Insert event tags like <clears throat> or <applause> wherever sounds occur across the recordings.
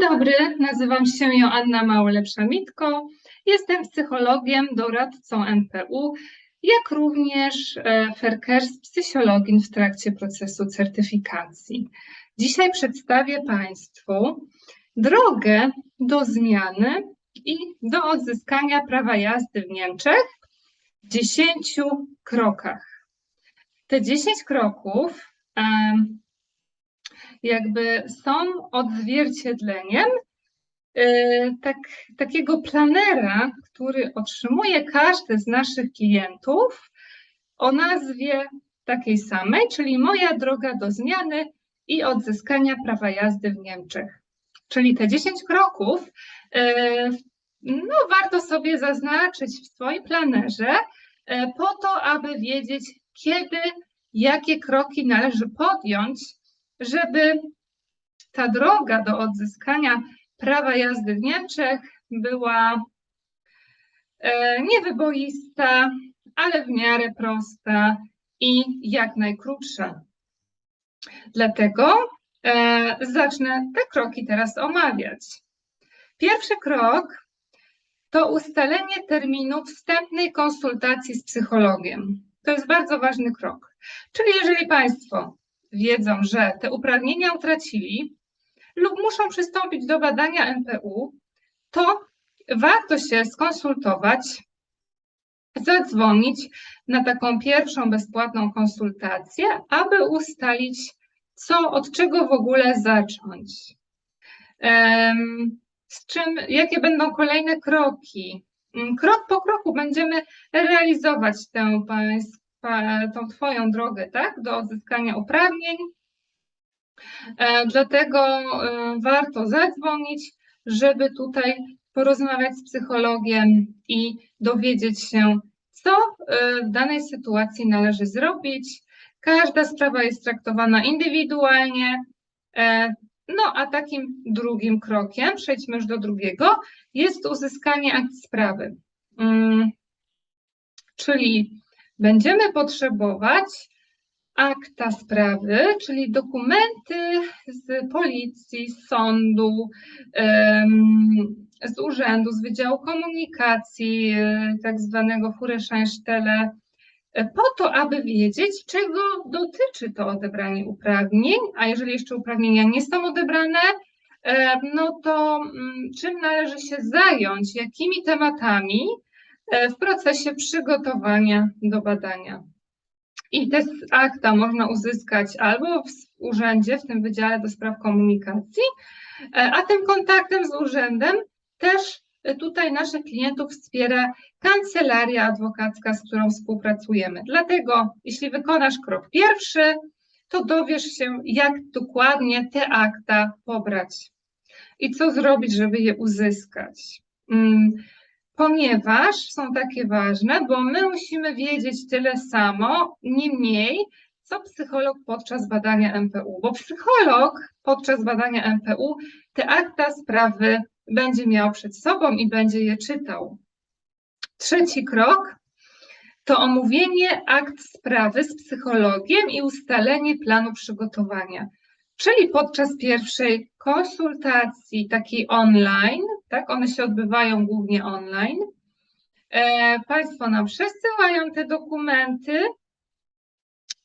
dobry, nazywam się Joanna Małolepsza-Mitko. Jestem psychologiem, doradcą NPU, jak również e, fair z psychologii w trakcie procesu certyfikacji. Dzisiaj przedstawię Państwu drogę do zmiany i do odzyskania prawa jazdy w Niemczech w 10 krokach. Te 10 kroków jakby są odzwierciedleniem y, tak, takiego planera, który otrzymuje każdy z naszych klientów o nazwie takiej samej, czyli Moja droga do zmiany i odzyskania prawa jazdy w Niemczech. Czyli te 10 kroków y, no, warto sobie zaznaczyć w swoim planerze y, po to, aby wiedzieć, kiedy, jakie kroki należy podjąć, żeby ta droga do odzyskania prawa jazdy w Niemczech była e, niewyboista, ale w miarę prosta i jak najkrótsza. Dlatego e, zacznę te kroki teraz omawiać. Pierwszy krok to ustalenie terminu wstępnej konsultacji z psychologiem. To jest bardzo ważny krok. Czyli jeżeli Państwo wiedzą, że te uprawnienia utracili lub muszą przystąpić do badania NPU, to warto się skonsultować, zadzwonić na taką pierwszą bezpłatną konsultację, aby ustalić, co, od czego w ogóle zacząć. Z czym, jakie będą kolejne kroki? Krok po kroku będziemy realizować tę tą Twoją drogę, tak, do odzyskania uprawnień. E, dlatego e, warto zadzwonić, żeby tutaj porozmawiać z psychologiem i dowiedzieć się, co e, w danej sytuacji należy zrobić. Każda sprawa jest traktowana indywidualnie. No a takim drugim krokiem, przejdźmy już do drugiego, jest uzyskanie akt sprawy. Mm, czyli będziemy potrzebować akta sprawy, czyli dokumenty z policji, z sądu, z urzędu, z Wydziału Komunikacji, e, tak zwanego Fureszeinstelle, e, po to, aby wiedzieć, czego dotyczy to odebranie uprawnień, a jeżeli jeszcze uprawnienia nie są odebrane, e, no to mm, czym należy się zająć, jakimi tematami, w procesie przygotowania do badania. I te akta można uzyskać albo w urzędzie, w tym Wydziale do Spraw Komunikacji, e, a tym kontaktem z urzędem też tutaj naszych klientów wspiera kancelaria adwokacka, z którą współpracujemy. Dlatego, jeśli wykonasz krok pierwszy, to dowiesz się, jak dokładnie te akta pobrać i co zrobić, żeby je uzyskać. Ponieważ są takie ważne, bo my musimy wiedzieć tyle samo, nie mniej, co psycholog podczas badania MPU, bo psycholog podczas badania MPU te akta sprawy będzie miał przed sobą i będzie je czytał. Trzeci krok to omówienie akt sprawy z psychologiem i ustalenie planu przygotowania. Czyli podczas pierwszej konsultacji takiej online, tak, one się odbywają głównie online, e, Państwo nam przesyłają te dokumenty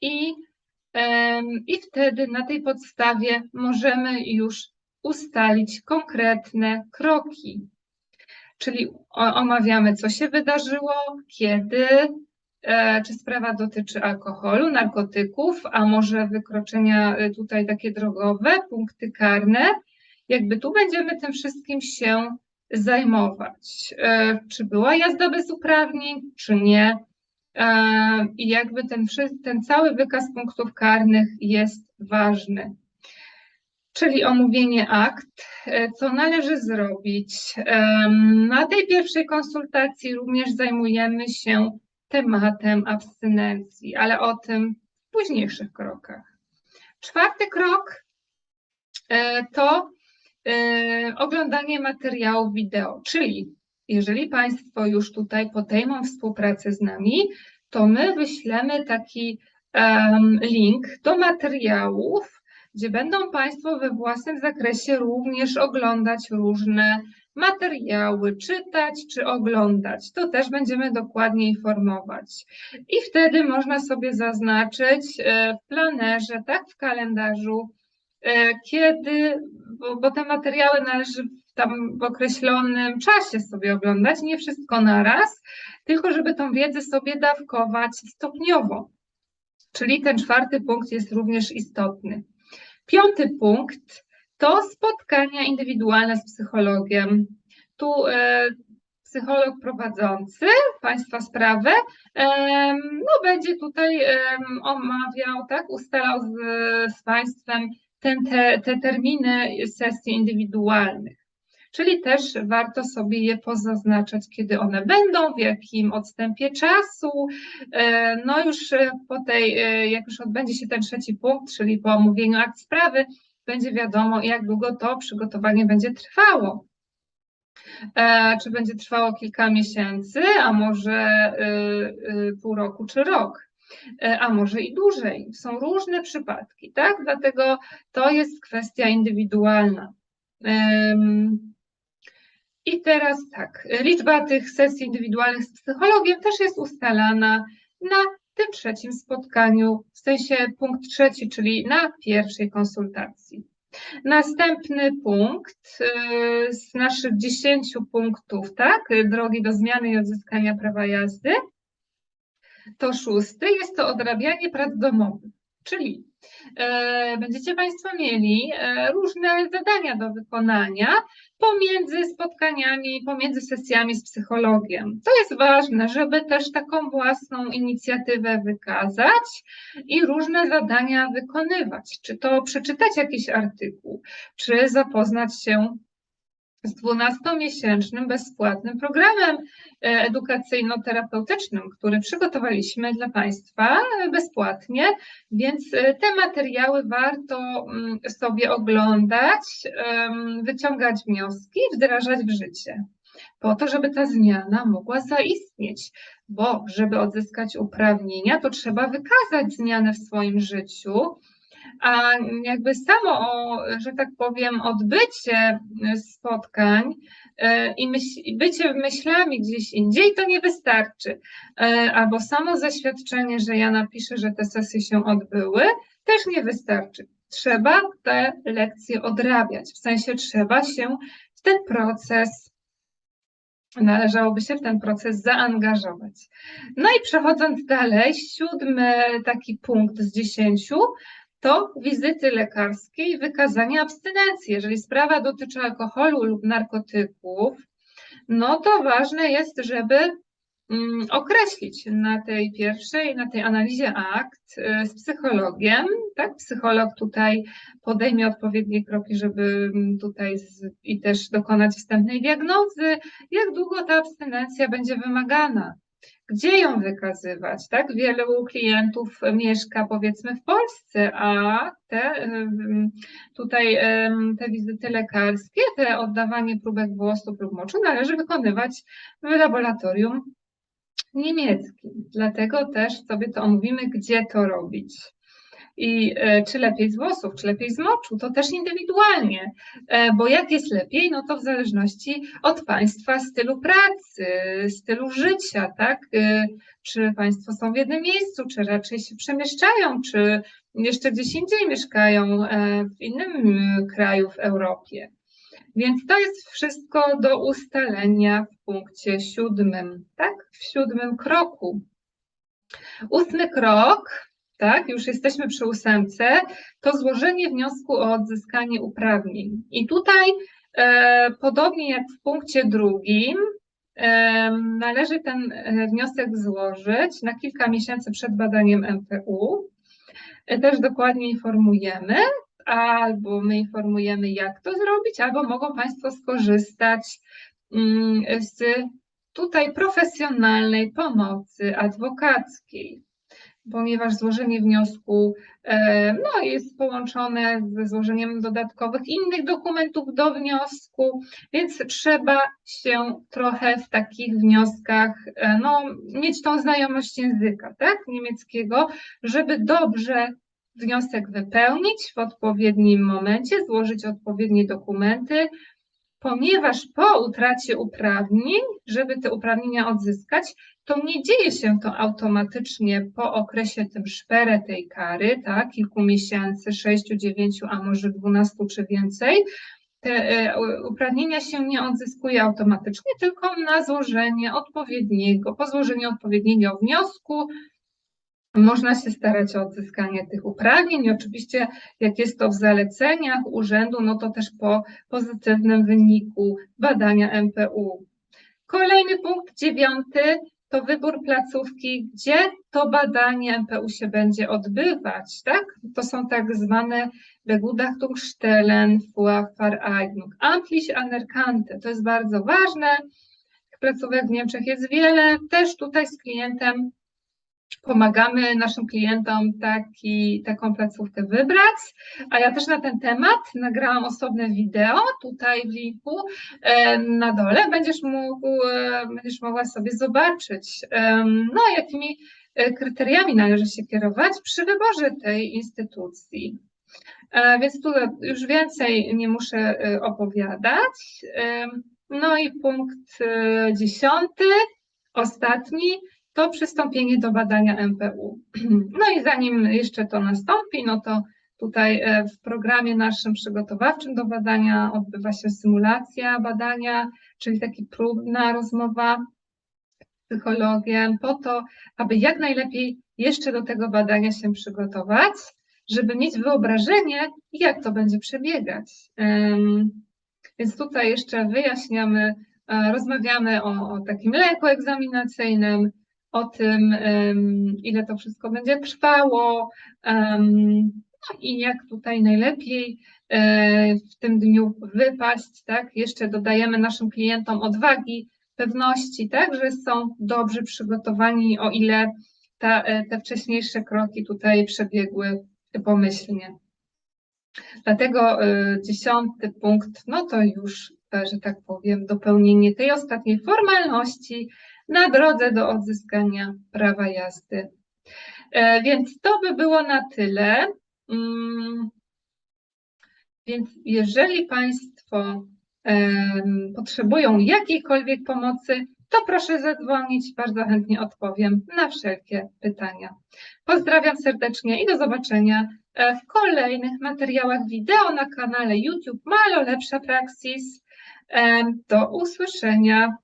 i, e, i wtedy na tej podstawie możemy już ustalić konkretne kroki. Czyli omawiamy, co się wydarzyło, kiedy, E, czy sprawa dotyczy alkoholu, narkotyków, a może wykroczenia e, tutaj takie drogowe, punkty karne. Jakby tu będziemy tym wszystkim się zajmować. E, czy była jazda bez uprawnień, czy nie? I jakby ten, ten cały wykaz punktów karnych jest ważny. Czyli omówienie akt, co należy zrobić. Na tej pierwszej konsultacji również zajmujemy się tematem abstynencji, ale o tym w późniejszych krokach. Czwarty krok e, to e, oglądanie materiałów wideo, czyli jeżeli Państwo już tutaj podejmą współpracę z nami, to my wyślemy taki link do materiałów, gdzie będą Państwo we własnym zakresie również oglądać różne materiały, czytać czy oglądać. To też będziemy dokładnie informować. I wtedy można sobie zaznaczyć e, w planerze, tak, w kalendarzu, e, kiedy, bo, bo te materiały należy tam w określonym czasie sobie oglądać, nie wszystko naraz, tylko żeby tą wiedzę sobie dawkować stopniowo. Czyli ten czwarty punkt jest również istotny. Piąty punkt to spotkania indywidualne z psychologiem. Tu e, psycholog prowadzący Państwa sprawę e, no, będzie tutaj e, omawiał, tak, ustalał z, z Państwem ten, te, te terminy sesji indywidualnych. Czyli też warto sobie je pozaznaczać, kiedy one będą, w jakim odstępie czasu. E, no już e, po tej, e, jak już odbędzie się ten trzeci punkt, czyli po omówieniu akt sprawy, będzie wiadomo, jak długo to przygotowanie będzie trwało. Czy będzie trwało kilka miesięcy, a może pół roku czy rok a może i dłużej. Są różne przypadki, tak? Dlatego to jest kwestia indywidualna. I teraz tak, liczba tych sesji indywidualnych z psychologiem też jest ustalana na tym trzecim spotkaniu, w sensie punkt trzeci, czyli na pierwszej konsultacji. Następny punkt y, z naszych dziesięciu punktów, tak, drogi do zmiany i odzyskania prawa jazdy, to szósty jest to odrabianie prac domowych, czyli E, będziecie Państwo mieli e, różne zadania do wykonania pomiędzy spotkaniami, pomiędzy sesjami z psychologiem. To jest ważne, żeby też taką własną inicjatywę wykazać i różne zadania wykonywać. Czy to przeczytać jakiś artykuł, czy zapoznać się z 12-miesięcznym bezpłatnym programem e, edukacyjno-terapeutycznym, który przygotowaliśmy dla Państwa bezpłatnie, więc e, te materiały warto mm, sobie oglądać, wyciągać wnioski, wdrażać w życie. Po to, żeby ta zmiana mogła zaistnieć, bo żeby odzyskać uprawnienia, to trzeba wykazać zmianę w swoim życiu, a jakby samo, że tak powiem, odbycie spotkań e, i myśl, bycie myślami gdzieś indziej to nie wystarczy. E, albo samo zaświadczenie, że ja napiszę, że te sesje się odbyły, też nie wystarczy. Trzeba te lekcje odrabiać, w sensie trzeba się w ten proces należałoby się w ten proces zaangażować. No i przechodząc dalej, siódmy taki punkt z dziesięciu to wizyty lekarskie i wykazanie abstynencji. Jeżeli sprawa dotyczy alkoholu lub narkotyków, no to ważne jest, żeby mm, określić na tej pierwszej, na tej analizie akt y, z psychologiem, tak, psycholog tutaj podejmie odpowiednie kroki, żeby mm, tutaj z, i też dokonać wstępnej diagnozy, jak długo ta abstynencja będzie wymagana gdzie ją wykazywać, tak? Wielu klientów mieszka powiedzmy w Polsce, a te tutaj te wizyty lekarskie, te oddawanie próbek włosów lub moczu należy wykonywać w laboratorium niemieckim. Dlatego też sobie to omówimy, gdzie to robić. I e, czy lepiej z włosów, czy lepiej z moczu, to też indywidualnie, e, bo jak jest lepiej, no to w zależności od Państwa stylu pracy, stylu życia, tak? E, czy Państwo są w jednym miejscu, czy raczej się przemieszczają, czy jeszcze gdzieś indziej mieszkają w innym kraju w Europie. Więc to jest wszystko do ustalenia w punkcie siódmym, tak? W siódmym kroku. Ósmy krok tak, już jesteśmy przy ósemce, to złożenie wniosku o odzyskanie uprawnień. I tutaj, e, podobnie jak w punkcie drugim, e, należy ten e, wniosek złożyć na kilka miesięcy przed badaniem MPU. E, też dokładnie informujemy, albo my informujemy, jak to zrobić, albo mogą Państwo skorzystać mm, z tutaj profesjonalnej pomocy adwokackiej ponieważ złożenie wniosku e, no, jest połączone ze złożeniem dodatkowych innych dokumentów do wniosku, więc trzeba się trochę w takich wnioskach no, mieć tą znajomość języka tak, niemieckiego, żeby dobrze wniosek wypełnić w odpowiednim momencie, złożyć odpowiednie dokumenty, ponieważ po utracie uprawnień, żeby te uprawnienia odzyskać, to nie dzieje się to automatycznie po okresie tym szperę tej kary, tak, kilku miesięcy, sześciu, dziewięciu, a może dwunastu czy więcej. Te e, uprawnienia się nie odzyskuje automatycznie, tylko na złożenie odpowiedniego, po złożeniu odpowiedniego wniosku, można się starać o odzyskanie tych uprawnień i oczywiście jak jest to w zaleceniach urzędu, no to też po pozytywnym wyniku badania MPU. Kolejny punkt dziewiąty to wybór placówki, gdzie to badanie MPU się będzie odbywać, tak? To są tak zwane Begutachungsstellen für Vereignung, amtlich anerkannte. To jest bardzo ważne. Placówek w Niemczech jest wiele. Też tutaj z klientem pomagamy naszym klientom taki, taką placówkę wybrać. A ja też na ten temat nagrałam osobne wideo tutaj w linku e, na dole. Będziesz, mógł, e, będziesz mogła sobie zobaczyć, no, jakimi e, kryteriami należy się kierować przy wyborze tej instytucji. Więc tu już więcej nie muszę opowiadać. No i punkt dziesiąty, ostatni to przystąpienie do badania MPU. <clears throat> No i zanim jeszcze to nastąpi, no to tutaj e, w programie naszym przygotowawczym do badania odbywa się symulacja badania, czyli taka próbna rozmowa z psychologiem, po to, aby jak najlepiej jeszcze do tego badania się przygotować, żeby mieć wyobrażenie, jak to będzie przebiegać. Więc tutaj jeszcze wyjaśniamy, e, rozmawiamy o, o takim leku egzaminacyjnym, o tym, ile to wszystko będzie trwało no i jak tutaj najlepiej e, w tym dniu wypaść, tak? Jeszcze dodajemy naszym klientom odwagi, pewności, tak, że są dobrze przygotowani, o ile ta, e, te wcześniejsze kroki tutaj przebiegły pomyślnie. Dlatego e, dziesiąty punkt, no to już, że tak powiem, dopełnienie tej ostatniej formalności, na drodze do odzyskania prawa jazdy. E, więc to by było na tyle. Mm, więc jeżeli Państwo potrzebują jakiejkolwiek pomocy, to proszę zadzwonić, bardzo chętnie odpowiem na wszelkie pytania. Pozdrawiam serdecznie i do zobaczenia e, w kolejnych materiałach wideo na kanale YouTube Malo Lepsza Praksis. Do usłyszenia.